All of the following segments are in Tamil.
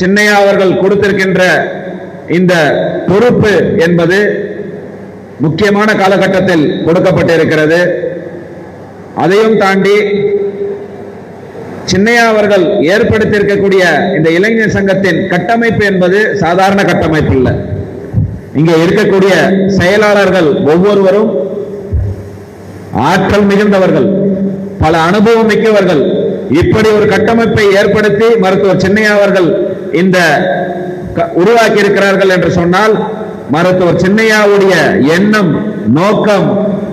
சின்னையா அவர்கள் கொடுத்திருக்கின்ற இந்த பொறுப்பு என்பது முக்கியமான காலகட்டத்தில் கொடுக்கப்பட்டிருக்கிறது. அதையும் தாண்டி சின்னையா அவர்கள் ஏற்படுத்தியிருக்கக்கூடிய இந்த இளைஞர் சங்கத்தின் கட்டமைப்பு என்பது சாதாரண கட்டமைப்பு இல்லை. இங்கே இருக்கக்கூடிய செயலாளர்கள் ஒவ்வொருவரும் ஆற்றல் மிகுந்தவர்கள் பல அனுபவம் மிக்கவர்கள். இப்படி ஒரு கட்டமைப்பை ஏற்படுத்தி மருத்துவர் சின்னையா அவர்கள் இந்த க- உருவாக்கி இருக்கிறார்கள் என்று சொன்னால் மருத்துவர் சின்னையாவுடைய எண்ணம் நோக்கம்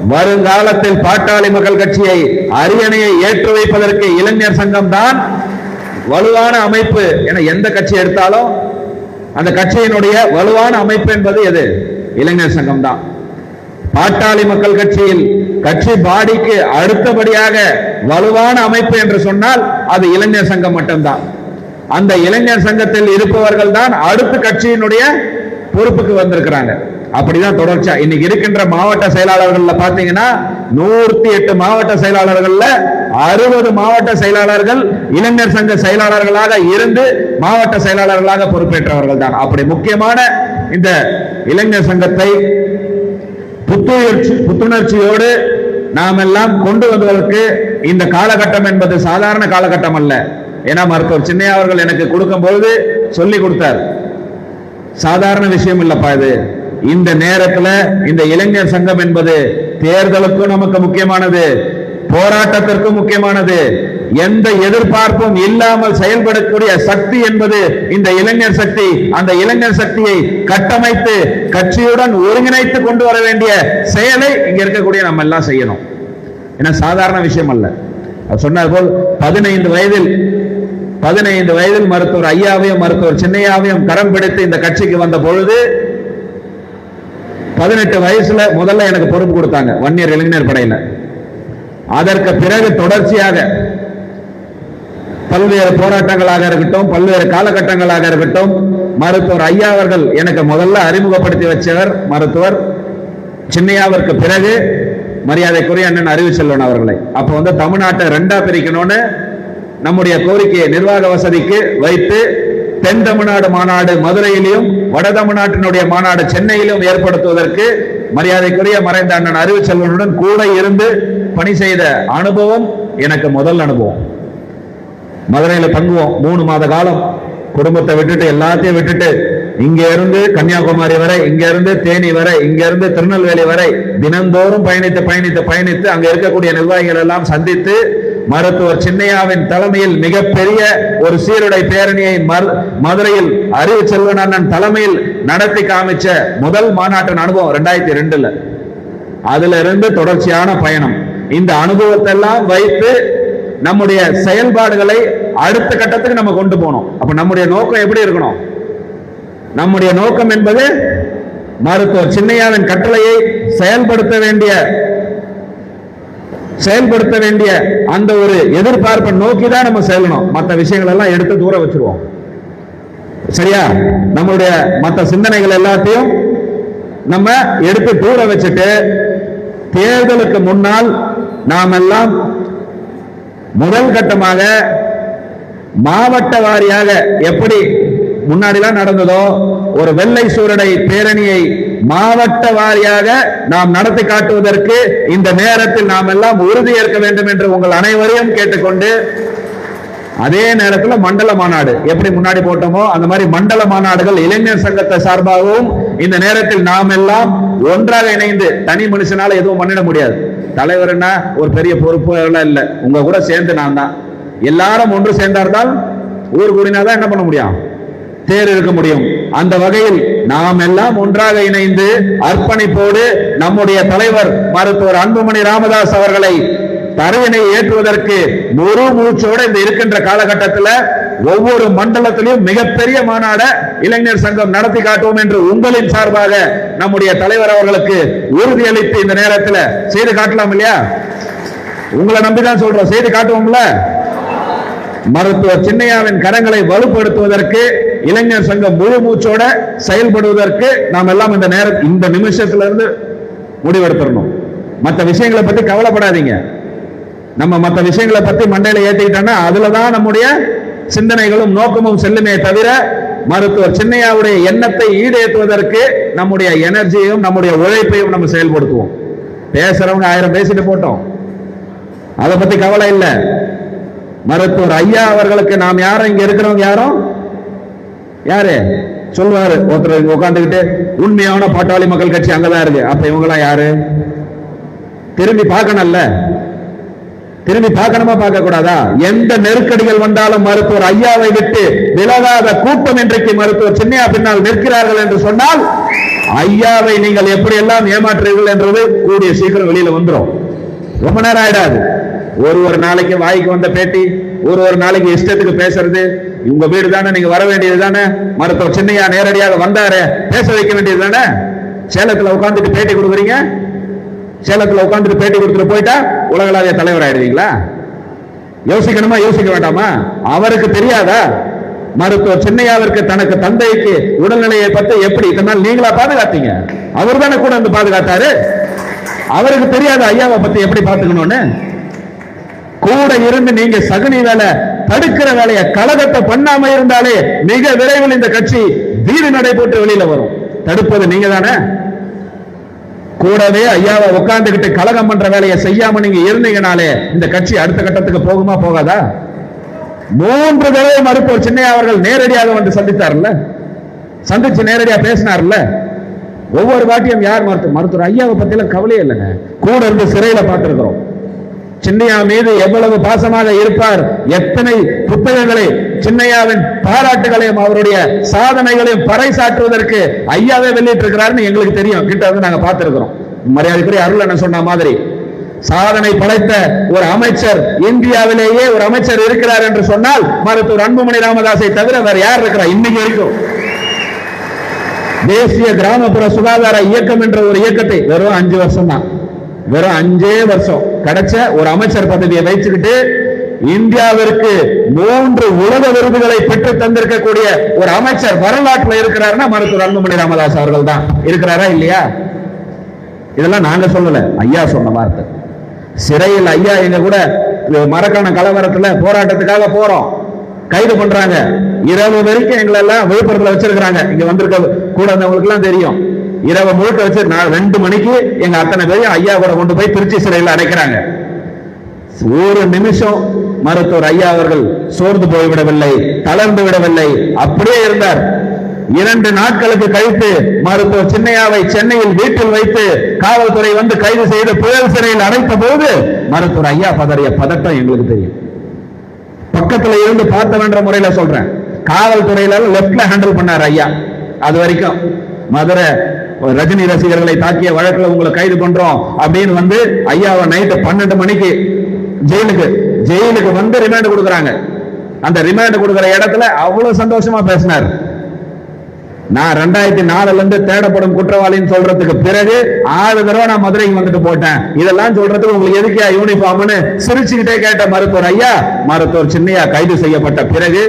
வருங்காலத்தில் பாட்டாளி மக்கள் கட்சியை அரியணையை ஏற்று வைப்பதற்கு இளைஞர் சங்கம் தான் வலுவான அமைப்பு என எந்த கட்சி எடுத்தாலும் அந்த கட்சியினுடைய வலுவான அமைப்பு என்பது எது? இளைஞர் சங்கம் தான் பாட்டாளி மக்கள் கட்சியில் கட்சி பாடிக்கு அடுத்தபடியாக வலுவான அமைப்பு என்று சொன்னால் அது இளைஞர் சங்கம் மட்டும்தான். அந்த இளைஞர் சங்கத்தில் இருப்பவர்கள் தான் அடுத்த கட்சியினுடைய பொறுப்புக்கு வந்திருக்கிறாங்க. அப்படிதான் தொடர்ச்சியா. இன்னைக்கு இருக்கின்ற மாவட்ட செயலாளர்கள்ல பாத்தீங்கன்னா நூத்தி எட்டு மாவட்ட செயலாளர்கள்ல அறுபது மாவட்ட செயலாளர்கள் இளைஞர் சங்க செயலாளர்களாக இருந்து மாவட்ட செயலாளர்களாக பொறுப்பேற்றவர்கள் தான். அப்படி முக்கியமான இந்த இளைஞர் சங்கத்தை புத்துணர்ச்சி புத்துணர்ச்சியோடு நாம் எல்லாம் கொண்டு வந்ததற்கு இந்த காலகட்டம் என்பது சாதாரண காலகட்டம் அல்ல. ஏன்னா மருத்துவர் சின்னையா அவர்கள் எனக்கு கொடுக்கும் பொழுது சொல்லி கொடுத்தார். சாதாரண விஷயம் இல்லப்பா இது. இந்த நேரத்துல இந்த இளைஞர் சங்கம் என்பது தேர்தலுக்கும் நமக்கு முக்கியமானது போராட்டத்திற்கும் முக்கியமானது. எந்த எதிர்பார்ப்பும் இல்லாமல் செயல்படக்கூடிய சக்தி என்பது இந்த இளைஞர் சக்தி. அந்த இளைஞர் சக்தியை கட்டமைத்து கட்சியுடன் ஒருங்கிணைத்து கொண்டு வர வேண்டிய செயலை இங்க இருக்கக்கூடிய நம்ம எல்லாம் செய்யணும். ஏன்னா சாதாரண விஷயம் அல்ல. அவர் சொன்னார் போல் பதினைந்து வயதில் பதினைந்து வயதில் மருத்துவர் ஐயாவையும் மருத்துவர் சின்னையாவையும் கரம் பிடித்து இந்த கட்சிக்கு வந்த பொழுது பதினெட்டு வயசுல முதல்ல எனக்கு பொறுப்பு கொடுத்தாங்க வன்னியர் இளைஞர் படையில. அதற்கு பிறகு தொடர்ச்சியாக பல்வேறு போராட்டங்களாக இருக்கட்டும் பல்வேறு காலகட்டங்களாக இருக்கட்டும் மருத்துவர் ஐயா அவர்கள் எனக்கு முதல்ல அறிமுகப்படுத்தி வச்சவர் மருத்துவர் சின்னையாவிற்கு பிறகு மரியாதைக்குரிய அண்ணன் அறிவு செல்வன் அவர்களை. அப்ப வந்து தமிழ்நாட்டை ரெண்டா பிரிக்கணும்னு நம்முடைய கோரிக்கையை நிர்வாக வசதிக்கு வைத்து தென் தமிழ்நாடு மாநாடு மதுரையிலும் வட தமிழ்நாட்டினுடைய மாநாடு சென்னையிலும் ஏற்படுத்துவதற்கு மரியாதைக்குரிய மறைந்த அண்ணன் அறிவு செல்வனுடன் கூட இருந்து பணி செய்த அனுபவம் எனக்கு முதல் அனுபவம். மதுரையில் தங்குவோம். மூணு மாத காலம். குடும்பத்தை விட்டுட்டு எல்லாத்தையும் விட்டுட்டு இங்க இருந்து கன்னியாகுமரி வரை இங்க இருந்து தேனி வரை இங்க இருந்து திருநெல்வேலி வரை தினந்தோறும் பயணித்து பயணித்து பயணித்து அங்க இருக்கக்கூடிய நிர்வாகிகள் எல்லாம் சந்தித்து மருத்துவர் சின்னையாவின் தலைமையில் மிகப்பெரிய ஒரு சீருடை பேரணியை மதுரையில் அறிவு செல்வன் அண்ணன் தலைமையில் நடத்தி காமிச்ச முதல் மாநாட்டின் அனுபவம் ரெண்டாயிரத்தி ரெண்டுல. அதுல இருந்து தொடர்ச்சியான பயணம். இந்த அனுபவத்தை எல்லாம் வைத்து நம்முடைய செயல்பாடுகளை அடுத்த கட்டத்துக்கு நம்ம கொண்டு போகணும். அப்ப நம்முடைய நோக்கம் எப்படி இருக்கணும்? நம்முடைய நோக்கம் என்பது மருத்துவர் சின்னையாவின் கட்டளையை செயல்படுத்த வேண்டிய செயல்படுத்த வேண்டிய அந்த ஒரு எதிர்பார்ப்பை நோக்கி தான் நம்ம செல்லணும். மற்ற விஷயங்கள் எல்லாம் எடுத்து தூர வச்சிருவோம். சரியா? நம்மளுடைய மற்ற சிந்தனைகள் எல்லாத்தையும் நம்ம எடுத்து தூர வச்சுட்டு தேர்தலுக்கு முன்னால் நாம் எல்லாம் முதல் கட்டமாக மாவட்ட வாரியாக எப்படி முன்னாடிலாம் நடந்ததோ ஒரு வெள்ளை சூரடை பேரணியை மாவட்ட வாரியாக நாம் நடத்தி காட்டுவதற்கு இந்த நேரத்தில் நாம் எல்லாம் உறுதியேற்க வேண்டும் என்று உங்கள் அனைவரையும் கேட்டுக்கொண்டு அதே நேரத்தில் மண்டல மாநாடு எப்படி முன்னாடி போட்டோமோ அந்த மாதிரி மண்டல மாநாடுகள் இளைஞர் சங்கத்தை சார்பாகவும் இந்த நேரத்தில் நாம் எல்லாம் ஒன்றாக இணைந்து தனி மனுஷனால எதுவும் பண்ணிட முடியாது. தலைவர்னா ஒரு பெரிய பொறுப்பு எல்லாம் இல்லை. உங்க கூட சேர்ந்து நான் தான். எல்லாரும் ஒன்று சேர்ந்தார்தான் ஊர் கூடினாதான் என்ன பண்ண முடியும்? தேர் இருக்க முடியும். அந்த வகையில் நாம் எல்லாம் ஒன்றாக இணைந்து அர்ப்பணிப்போடு நம்முடைய தலைவர் மருத்துவர் அன்புமணி ராமதாஸ் அவர்களை தருவினை ஏற்றுவதற்கு முழு மூச்சோட இந்த இருக்கின்ற காலகட்டத்தில் ஒவ்வொரு மண்டலத்திலையும் மிகப்பெரிய மாநாட இளைஞர் சங்கம் நடத்தி காட்டுவோம் என்று உங்களின் சார்பாக நம்முடைய தலைவர் அவர்களுக்கு உறுதியளித்து இந்த நேரத்தில் செய்து காட்டலாம் இல்லையா? உங்களை நம்பிதான் சொல்றோம். செய்து காட்டுவோம்ல? மருத்துவர் சின்னையாவின் கரங்களை வலுப்படுத்துவதற்கு இளைஞர் சங்கம் முழு மூச்சோட செயல்படுவதற்கு நாம் எல்லாம் இந்த நேரம் இந்த நிமிஷத்துல இருந்து முடிவெடுத்துடணும். மற்ற விஷயங்களை பத்தி கவலைப்படாதீங்க. நம்ம மற்ற விஷயங்களை பத்தி மண்டையில ஏத்திக்கிட்டோம்னா அதுலதான் நம்முடைய சிந்தனைகளும் நோக்கமும் செல்லுமே தவிர மருத்துவர் சின்னையாவுடைய எண்ணத்தை ஈடேற்றுவதற்கு நம்முடைய எனர்ஜியையும் நம்முடைய உழைப்பையும் நம்ம செயல்படுத்துவோம். பேசுறவங்க ஆயிரம் பேசிட்டு போட்டோம். அதை பத்தி கவலை இல்லை. மருத்துவர் ஐயா அவர்களுக்கு நாம் யாரும் இங்க இருக்கிறவங்க யாரும் யாரு? சொல்லுவாரு. ஒருத்தர் உட்காந்துக்கிட்டு உண்மையான பாட்டாளி மக்கள் கட்சி அங்கதான் இருக்கு. அப்ப இவங்கெல்லாம் யாரு? திரும்பி பார்க்கணும்ல? திரும்பி பார்க்கணுமா பார்க்க கூடாதா எந்த நெருக்கடிகள் வந்தாலும் மருத்துவர் ஐயாவை விட்டு விலகாத கூட்டம் இன்றைக்கு மருத்துவர் சின்னையா பின்னால் நிற்கிறார்கள் என்று சொன்னால் ஐயாவை நீங்கள் எப்படி எல்லாம் ஏமாற்றுவீர்கள் என்றது கூடிய சீக்கிரம் வெளியில வந்துடும் ரொம்ப நேரம் ஆயிடாது. ஒரு ஒரு நாளைக்கு வாய்க்கு வந்த பேட்டி ஒரு ஒரு நாளைக்கு இஷ்டத்துக்கு பேசுறது உங்க வீடு தானே நீங்க வர வேண்டியது தானே? மருத்துவர் சின்னையா நேரடியாக வந்தாரு. பேச வைக்க வேண்டியது தானே? சேலத்துல உட்காந்துட்டு பேட்டி கொடுக்குறீங்க? சேலத்துல உட்காந்துட்டு பேட்டி கொடுத்துட்டு போயிட்டா உலகளாவிய தலைவர் ஆயிடுவீங்களா? யோசிக்கணுமா யோசிக்க வேண்டாமா? அவருக்கு தெரியாதா? மருத்துவர் சின்னையாவிற்கு தனக்கு தந்தைக்கு உடல்நிலையை பத்தி எப்படி இதனால் நீங்களா பாதுகாத்தீங்க? அவர் தானே கூட வந்து பாதுகாத்தாரு. அவருக்கு தெரியாத ஐயாவை பத்தி எப்படி பாத்துக்கணும்னு கூட இருந்து நீங்க சகுனி வேலை தடுக்கிற வேலையை கழகத்தை பண்ணாம இருந்தாலே மிக விரைவில் இந்த கட்சி வீடு நடைபெற்று வெளியில வரும். தடுப்பது நீங்க தானே கூடவே ஐயாவை உட்கார்ந்துகிட்டு கலகம் பண்ற வேலையை செய்யாம நீங்க இருந்தீங்கனாலே இந்த கட்சி அடுத்த கட்டத்துக்கு போகுமா போகாதா? மூன்று தடவை மருத்துவர் சின்னையா அவர்கள் நேரடியாக வந்து சந்தித்தார்ல? சந்திச்சு நேரடியா பேசினார்ல? ஒவ்வொரு வாட்டியும் யார் மருத்துவ மருத்துவர் ஐயாவை பத்தியெல்லாம் கவலையே இல்லைங்க. கூட இருந்து சிறையில பார்த்திருக்கிறோம். சின்னையா மீது எவ்வளவு பாசமாக இருப்பார்? எத்தனை புத்தகங்களை சின்னையாவின் பாராட்டுகளையும் அவருடைய சாதனைகளையும் பறைசாற்றுவதற்கு ஐயாவே வெளியிட்டிருக்கிறாருன்னு எங்களுக்கு தெரியும். கிட்ட வந்து நாங்க பார்த்திருக்கிறோம். மரியாதைக்குரிய அருள் என்ன சொன்ன மாதிரி சாதனை படைத்த ஒரு அமைச்சர் இந்தியாவிலேயே ஒரு அமைச்சர் இருக்கிறார் என்று சொன்னால் மருத்துவர் அன்புமணி ராமதாஸை தவிர வேற யார் இருக்கிறார் இன்னைக்கு வரைக்கும். தேசிய கிராமப்புற சுகாதார இயக்கம் என்ற ஒரு இயக்கத்தை வெறும் அஞ்சு வருஷம் தான் வெறும் அஞ்சே வருஷம். கிடைச்ச ஒரு அமைச்சர் பதவியை வைச்சுக்கிட்டு இந்தியாவிற்கு மூன்று உலக விருதுகளை பெற்று தந்திருக்கக்கூடிய ஒரு அமைச்சர் வரலாற்றுல இருக்கிறாருன்னா மருத்துவர் அன்புமணி ராமதாஸ் அவர்கள் தான். இருக்கிறாரா இல்லையா? இதெல்லாம் நாங்க சொல்லல. ஐயா சொன்ன வார்த்தை. சிறையில் ஐயா எங்க கூட மரக்கான கலவரத்துல போராட்டத்துக்காக போறோம். கைது பண்றாங்க. இரவு வரைக்கும் எங்களை எல்லாம் விழுப்புரத்துல வச்சிருக்கிறாங்க. இங்க வந்திருக்க கூட வந்தவங்களுக்கு எல்லாம் தெரியும். இரவு முழுக்க வச்சு நான் ரெண்டு மணிக்கு எங்க அத்தனை பேரையும் ஐயா கூட கொண்டு போய் திருச்சி சிறையில் அடைக்கிறாங்க. ஒரு நிமிஷம் மருத்துவர் ஐயா அவர்கள் சோர்ந்து போய்விடவில்லை தளர்ந்து விடவில்லை அப்படியே இருந்தார். இரண்டு நாட்களுக்கு கழித்து மருத்துவர் சின்னையாவை சென்னையில் வீட்டில் வைத்து காவல்துறை வந்து கைது செய்து புயல் சிறையில் அடைத்த போது மருத்துவர் ஐயா பதறிய பதட்டம் எங்களுக்கு தெரியும். பக்கத்துல இருந்து பார்த்தவன்ற முறையில சொல்றேன். காவல்துறையில லெப்ட்ல ஹேண்டில் பண்ணார் ஐயா. அது வரைக்கும் மதுரை ரஜினி ரசிகர்களை தாக்கிய வழக்குல உங்களை கைது பண்றோம் அப்படின்னு வந்து ஐயாவை நைட்டு பன்னெண்டு மணிக்கு ஜெயிலுக்கு ஜெயிலுக்கு வந்து ரிமாண்ட் கொடுக்குறாங்க. அந்த ரிமாண்ட் கொடுக்குற இடத்துல அவ்வளவு சந்தோஷமா பேசினார். நான் ரெண்டாயிரத்தி நாலுல இருந்து தேடப்படும் குற்றவாளின்னு சொல்றதுக்கு பிறகு ஆறு தடவை நான் மதுரைக்கு வந்துட்டு போட்டேன் இதெல்லாம் சொல்றதுக்கு உங்களுக்கு எதுக்கியா யூனிஃபார்ம்னு சிரிச்சுக்கிட்டே கேட்ட மருத்துவர் ஐயா மருத்துவர் சின்னையா கைது செய்யப்பட்ட பிறகு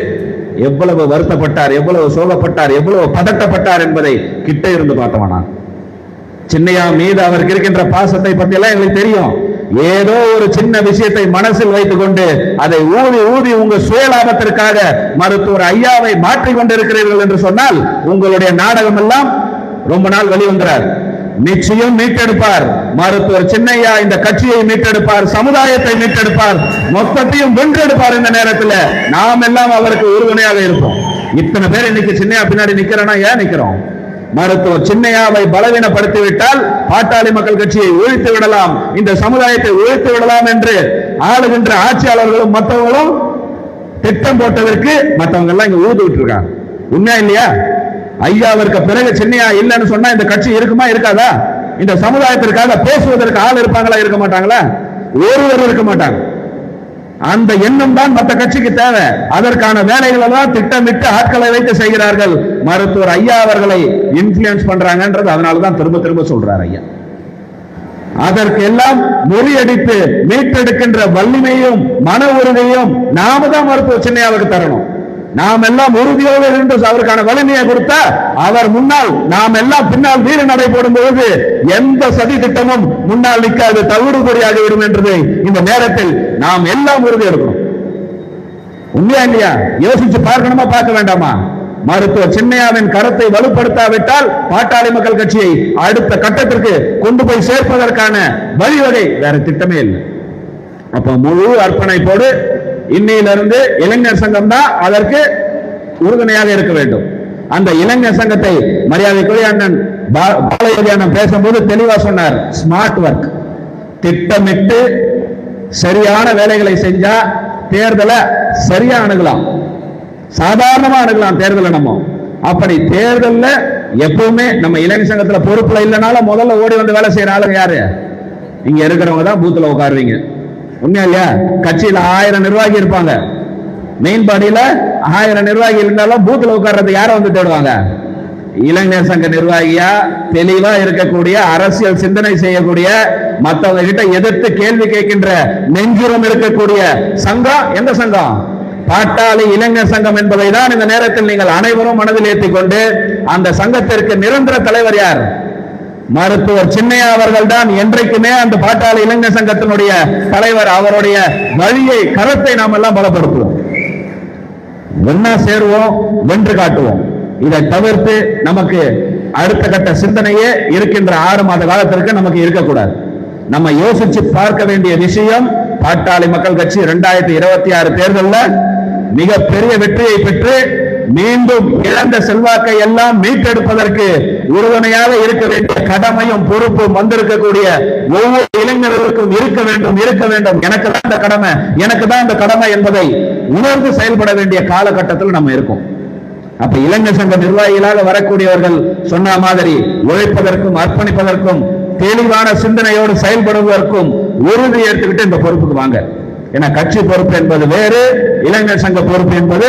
எவ்வளவு வருத்தப்பட்டார் எவ்வளவு சோகப்பட்டார் எவ்வளவு பதட்டப்பட்டார் என்பதை கிட்ட இருந்து பார்த்தவனா? சின்னையா மீது அவருக்கு இருக்கின்ற பாசத்தை பத்தி எல்லாம் எங்களுக்கு தெரியும். ஏதோ ஒரு சின்ன விஷயத்தை மனசில் வைத்துக் கொண்டு அதை ஊதி ஊதி உங்க சுயலாபத்திற்காக மருத்துவர் ஐயாவை மாற்றிக் கொண்டிருக்கிறீர்கள் என்று சொன்னால் உங்களுடைய நாடகம் எல்லாம் ரொம்ப நாள் வெளிவந்தார். நிச்சயம் மீட்டெடுப்பார். மருத்துவர் சின்னையா இந்த கட்சியை மீட்டெடுப்பார் சமுதாயத்தை மீட்டெடுப்பார் மொத்தத்தையும் வென்றெடுப்பார் இந்த நேரத்தில். நாம் எல்லாம் அவருக்கு உறுதுணையாக இருப்போம். இத்தனை பேர் இன்னைக்கு சின்னையா பின்னாடி நிக்கிறோம்னா ஏன் நிக்கிறோம்? மருத்துவர் சின்னையாவை பலவீனப்படுத்தி விட்டால் பாட்டாளி மக்கள் கட்சியை ஒழித்து விடலாம். இந்த சமுதாயத்தை ஒழித்து விடலாம் என்று ஆளுகின்ற ஆட்சியாளர்களும் மற்றவங்களும் திட்டம் போட்டதற்கு மற்றவங்க எல்லாம் இங்க ஊது விட்டுருக்காங்க உண்மையா இல்லையா? ஐயாவிற்கு பிறகு சென்னையா இல்லைன்னு சொன்னா இந்த கட்சி இருக்குமா இருக்காதா? இந்த சமுதாயத்திற்காக பேசுவதற்கு ஆள் இருப்பாங்களா இருக்க மாட்டாங்களா? ஒருவர் இருக்க மாட்டாங்க. அந்த எண்ணம் தான் மற்ற கட்சிக்கு தேவை. அதற்கான வேலைகளை தான் திட்டமிட்டு ஆட்களை வைத்து செய்கிறார்கள். மருத்துவர் ஐயா அவர்களை இன்ஃபுளுன்ஸ் பண்றாங்கன்றது அதனாலதான் திரும்ப திரும்ப சொல்றார் ஐயா. அதற்கெல்லாம் முறியடித்து மீட்டெடுக்கின்ற வலிமையும் மன உறுதியும் நாம தான் மருத்துவர் சின்னையாவுக்கு தரணும். நாம் எல்லாம் உறுதியோடு இருந்து அவருக்கான வலிமையை கொடுத்தா அவர் முன்னால் நாம் எல்லாம் பின்னால் வீர நடை போடும் பொழுது எந்த சதி திட்டமும் முன்னால் நிற்காது தவிடுபடியாகி விடும் என்றது இந்த நேரத்தில் நாம் எல்லாம் உறுதி எடுக்கணும் உண்மையா இல்லையா? யோசிச்சு பார்க்கணுமா பார்க்க வேண்டாமா? மருத்துவர் சின்னையாவின் கரத்தை வலுப்படுத்தாவிட்டால் பாட்டாளி மக்கள் கட்சியை அடுத்த கட்டத்திற்கு கொண்டு போய் சேர்ப்பதற்கான வழிவகை வேற திட்டமே இல்லை. அப்ப முழு அர்ப்பணிப்போடு இன்னையிலிருந்து இளைஞர் சங்கம் தான் அதற்கு உறுதுணையாக இருக்க வேண்டும். அந்த இளைஞர் சங்கத்தை மரியாதைக்குரிய அண்ணன் பா- அண்ணன் பேசும்போது தெளிவா சொன்னார் ஸ்மார்ட் ஒர்க் திட்டமிட்டு சரியான வேலைகளை செஞ்சா தேர்தலை சரியா அணுகலாம். சாதாரணமா அணுகலாம் தேர்தலை நம்ம. அப்படி தேர்தல்ல எப்பவுமே நம்ம இளைஞர் சங்கத்துல பொறுப்புல இல்லைனாலும் முதல்ல ஓடி வந்து வேலை செய்யற ஆளுங்க யாரு? இங்க இருக்கிறவங்க தான் பூத்துல உட்காருவீங்க. உண்மையா இல்லையா கட்சியில ஆயிரம் நிர்வாகி இருப்பாங்க. மெயின் பாடியில ஆயிரம் நிர்வாகி இருந்தாலும் பூத்துல உட்கார்றது யாரை வந்து தேடுவாங்க? இளைஞர் சங்க நிர்வாகியா? தெளிவா இருக்கக்கூடிய அரசியல் சிந்தனை செய்யக்கூடிய மத்தவங்க கிட்ட எதிர்த்து கேள்வி கேட்கின்ற நெஞ்சுரம் இருக்கக்கூடிய சங்கம் எந்த சங்கம் பாட்டாளி இளைஞர் சங்கம் என்பதை தான் இந்த நேரத்தில் நீங்கள் அனைவரும் மனதில் ஏற்றிக் கொண்டு அந்த சங்கத்திற்கு நிரந்தர தலைவர் யார்? மருத்துவர் சின்னையா அவர்கள் தான் என்றைக்குமே அந்த பாட்டாளி இளைஞர் சங்கத்தினுடைய தலைவர். அவருடைய வழியை கருத்தை நாம் எல்லாம் பலப்படுத்துவோம். ஒன்னா சேருவோம் வென்று காட்டுவோம். இதை தவிர்த்து நமக்கு அடுத்த கட்ட சிந்தனையே இருக்கின்ற ஆறு மாத காலத்திற்கு நமக்கு இருக்கக்கூடாது. நம்ம யோசிச்சு பார்க்க வேண்டிய விஷயம் பாட்டாளி மக்கள் கட்சி இரண்டாயிரத்தி இருபத்தி ஆறு தேர்தலில் மிக பெரிய வெற்றியை பெற்று மீண்டும் இழந்த செல்வாக்கை எல்லாம் மீட்டெடுப்பதற்கு உறுதுணையாக இருக்க வேண்டிய கடமையும் பொறுப்பும் வந்திருக்கக்கூடிய ஒவ்வொரு இளைஞர்களுக்கும் இருக்க வேண்டும் இருக்க வேண்டும். எனக்கு தான் இந்த கடமை. எனக்கு தான் இந்த கடமை என்பதை உணர்ந்து செயல்பட வேண்டிய காலகட்டத்தில் நம்ம இருக்கோம். அப்ப இளைஞர் சங்க நிர்வாகிகளாக வரக்கூடியவர்கள் சொன்ன மாதிரி உழைப்பதற்கும் அர்ப்பணிப்பதற்கும் தெளிவான சிந்தனையோடு செயல்படுவதற்கும் உறுதி எடுத்துக்கிட்டு இந்த பொறுப்புக்கு வாங்க. ஏன்னா கட்சி பொறுப்பு என்பது வேறு இளைஞர் சங்க பொறுப்பு என்பது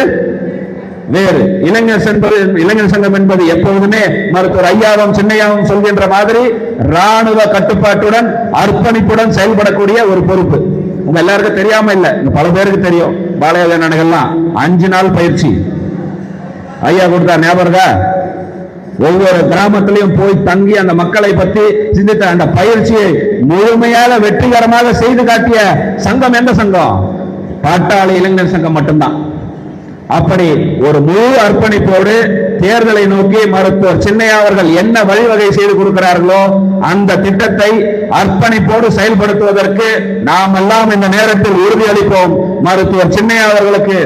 வேறு இளைஞர் என்பது இளைஞர் சங்கம் என்பது எப்பொழுதுமே மருத்துவர் ஐயாவும் சின்னையாவும் சொல்கின்ற மாதிரி ராணுவ கட்டுப்பாட்டுடன் அர்ப்பணிப்புடன் செயல்படக்கூடிய ஒரு பொறுப்பு. உங்க எல்லாருக்கும் தெரியாம இல்ல. பல பேருக்கு தெரியும். பாலயோகனானகள்லாம் அஞ்சு நாள் பயிற்சி. ஐயா கொடுத்தா ஞாபகம் ஒவ்வொரு கிராமத்திலையும் போய் தங்கி அந்த மக்களை பற்றி சிந்தித்த அந்த பயிற்சியை முழுமையாக வெற்றிகரமாக செய்து காட்டிய சங்கம் எந்த சங்கம்? பாட்டாளி இளைஞர் சங்கம் மட்டும்தான். அப்படி ஒரு முழு அர்ப்பணிப்போடு தேர்தலை நோக்கி மருத்துவர் சின்னையா அவர்கள் என்ன வழிவகை செய்து கொடுக்கிறார்களோ அந்த திட்டத்தை அர்ப்பணிப்போடு செயல்படுத்துவதற்கு நாம் எல்லாம் இந்த நேரத்தில் உறுதியளிப்போம். மருத்துவர் சின்னையா அவர்களுக்கு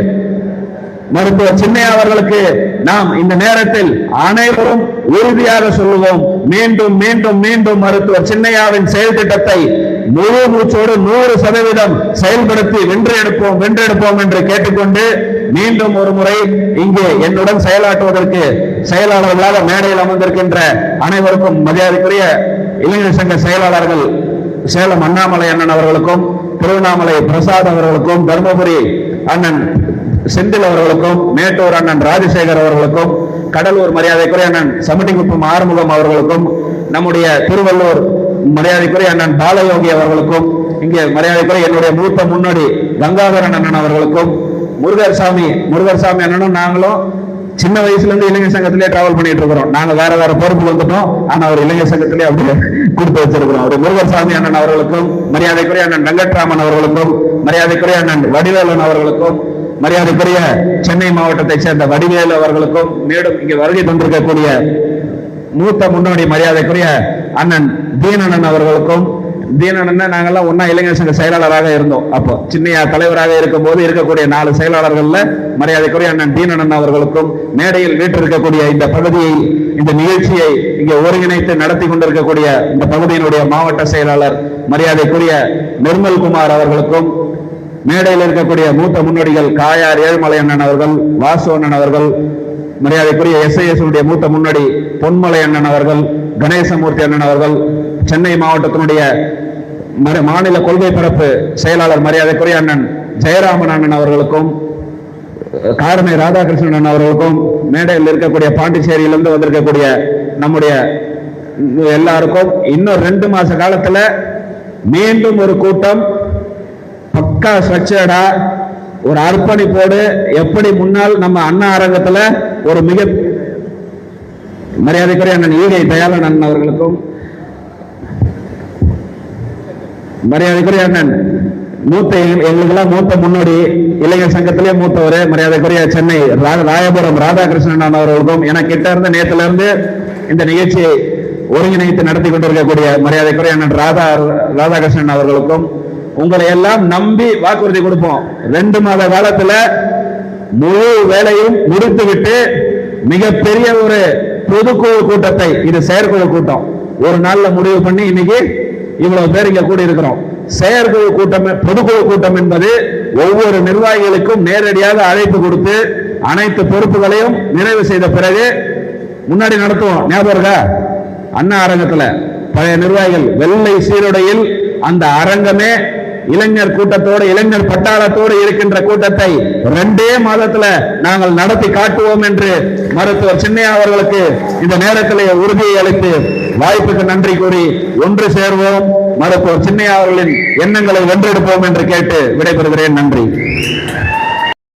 மருத்துவர் சின்னையா அவர்களுக்கு நாம் இந்த நேரத்தில் அனைவரும் உறுதியாக சொல்லுவோம். மீண்டும் மீண்டும் மீண்டும் மருத்துவர் சின்னையாவின் செயல் திட்டத்தை முழு மூச்சோடு நூறு சதவீதம் செயல்படுத்தி வென்றெடுப்போம் வென்றெடுப்போம் என்று கேட்டுக்கொண்டு மீண்டும் ஒரு முறை இங்கே என்னுடன் செயலாற்றுவதற்கு செயலாளர்களாக மேடையில் அமர்ந்திருக்கின்ற அனைவருக்கும் மரியாதைக்குரிய இளைஞர் சங்க செயலாளர்கள் சேலம் அண்ணாமலை அண்ணன் அவர்களுக்கும் திருவண்ணாமலை பிரசாத் அவர்களுக்கும் தருமபுரி அண்ணன் செந்தில் அவர்களுக்கும் மேட்டூர் அண்ணன் ராஜசேகர் அவர்களுக்கும் கடலூர் மரியாதைக்குரிய அண்ணன் சமட்டிக்குப்பம் ஆறுமுகம் அவர்களுக்கும் நம்முடைய திருவள்ளூர் மரியாதைக்குரிய அண்ணன் பாலயோகி அவர்களுக்கும் இங்கே மரியாதைக்குரிய என்னுடைய மூத்த முன்னோடி கங்காதரன் அண்ணன் அவர்களுக்கும் முருகர் சாமி முருகர் சாமி அண்ணனும் நாங்களும் சின்ன வயசுல இருந்து இளைஞர் சங்கத்திலே டிராவல் பண்ணிட்டு இருக்கிறோம் நாங்க வேற வேற பொறுப்பு வந்துட்டோம். ஆனா அவர் இளைஞர் சங்கத்திலே அப்படி கொடுத்து வச்சிருக்கிறோம். அவர் முருகர் சாமி அண்ணன் அவர்களுக்கும் மரியாதைக்குரிய அண்ணன் வெங்கட்ராமன் அவர்களுக்கும் மரியாதைக்குரிய அண்ணன் வடிவேலன் அவர்களுக்கும் மரியாதைக்குரிய சென்னை மாவட்டத்தைச் சேர்ந்த வடிவேலு அவர்களுக்கும் மேலும் இங்கே வருகை தந்திருக்கக்கூடிய மூத்த முன்னோடி மரியாதைக்குரிய அண்ணன் தீனண்ணன் அவர்களுக்கும் தீனண்ணன் நாங்கெல்லாம் ஒன்னா இளைஞர் சங்க செயலாளராக இருந்தோம். அப்போ சின்னையா தலைவராக இருக்கும் போது இருக்கக்கூடிய நாலு செயலாளர்கள்ல மரியாதைக்குரிய அண்ணன் தீனண்ணன் அவர்களுக்கும் மேடையில் வீற்றிருக்கக்கூடிய இந்த பகுதியை இந்த நிகழ்ச்சியை இங்கே ஒருங்கிணைத்து நடத்தி கொண்டிருக்கக்கூடிய இந்த பகுதியினுடைய மாவட்ட செயலாளர் மரியாதைக்குரிய நிர்மல் குமார் அவர்களுக்கும் மேடையில் இருக்கக்கூடிய மூத்த முன்னோடிகள் காயார் ஏழுமலை அண்ணன் அவர்கள் வாசு அண்ணன் அவர்கள் மரியாதைக்குரிய எஸ்ஐஎஸ்னுடைய மூத்த முன்னோடி பொன்மலை அண்ணன் அவர்கள் கணேசமூர்த்தி அண்ணன் அவர்கள் சென்னை மாவட்டத்தினுடைய மாநில கொள்கை பரப்பு செயலாளர் மரியாதைக்குரிய அண்ணன் ஜெயராமன் அண்ணன் அவர்களுக்கும் காரணை ராதாகிருஷ்ணன் அண்ணன் அவர்களுக்கும் மேடையில் இருக்கக்கூடிய பாண்டிச்சேரியிலிருந்து வந்திருக்கக்கூடிய நம்முடைய எல்லாருக்கும் இன்னும் ரெண்டு மாச காலத்துல மீண்டும் ஒரு கூட்டம் பக்கா ஸ்ட்ரக்சர்டா ஒரு அர்ப்பணிப்போடு எப்படி முன்னால் நம்ம அண்ணா அரங்கத்தில் ஒரு மிக மரியாதைக்குரிய அண்ணன் ஈகை தயாளன் அண்ணன் அவர்களுக்கும் மரியாதைக்குரிய அண்ணன் மூத்த எங்களுக்கெல்லாம் மூத்த முன்னோடி இளைஞர் சங்கத்திலே மூத்தவர் மரியாதைக்குரிய சென்னை ராயபுரம் ராதாகிருஷ்ணன் அவர்களுக்கும் என கிட்ட இருந்த நேத்துல இருந்து இந்த நிகழ்ச்சியை ஒருங்கிணைத்து நடத்தி கொண்டிருக்கக்கூடிய மரியாதைக்குரிய அண்ணன் ராதா ராதாகிருஷ்ணன் அவர்களுக்கும் உங்களை எல்லாம் நம்பி வாக்குறுதி கொடுப்போம். ரெண்டு மாத காலத்துல முழு வேலையும் முடித்துவிட்டு மிகப்பெரிய ஒரு பொதுக்குழு கூட்டத்தை இது செயற்குழு கூட்டம். ஒரு நாள்ல முடிவு பண்ணி இன்னைக்கு இவ்வளவு பேர் இங்க கூடி இருக்கிறோம் செயற்குழு கூட்டம் பொதுக்குழு கூட்டம் என்பது ஒவ்வொரு நிர்வாகிகளுக்கும் நேரடியாக அழைப்பு கொடுத்து அனைத்து பொறுப்புகளையும் நிறைவு செய்த பிறகு முன்னாடி நடத்துவோம். ஞாபகம் இருக்கா? அண்ணா அரங்கத்துல பழைய நிர்வாகிகள் வெள்ளை சீருடையில் அந்த அரங்கமே இளைஞர் கூட்டத்தோடு இளைஞர் பட்டாளத்தோடு இருக்கின்ற கூட்டத்தை ரெண்டே மாதத்துல நாங்கள் நடத்தி காட்டுவோம் என்று மருத்துவர் சின்னையா அவர்களுக்கு இந்த நேரத்திலே உறுதியை அளித்து வாய்ப்புக்கு நன்றி கூறி ஒன்று சேர்வோம். மருத்துவர் சின்னையா அவர்களின் எண்ணங்களை வென்றெடுப்போம் என்று கேட்டு விடைபெறுகிறேன். நன்றி.